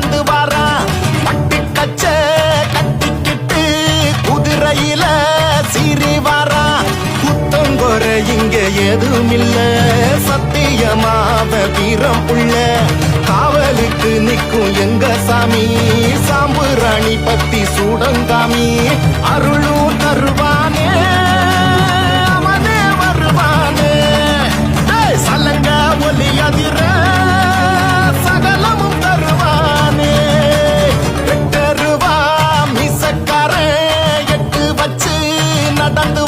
பறந்து வாரா. பட்டு கச்ச கட்டிக்கிட்டு குதிரையில சீறி வாரா. குத்தங்கொர இங்க எதுவுமில்ல. சத்தியமாத வீரம் புள்ள காவலுக்கு நிற்கும் எங்க சாமி? சாம்பு ராணி பத்தி சூடங்காமி அருளும் நடந்து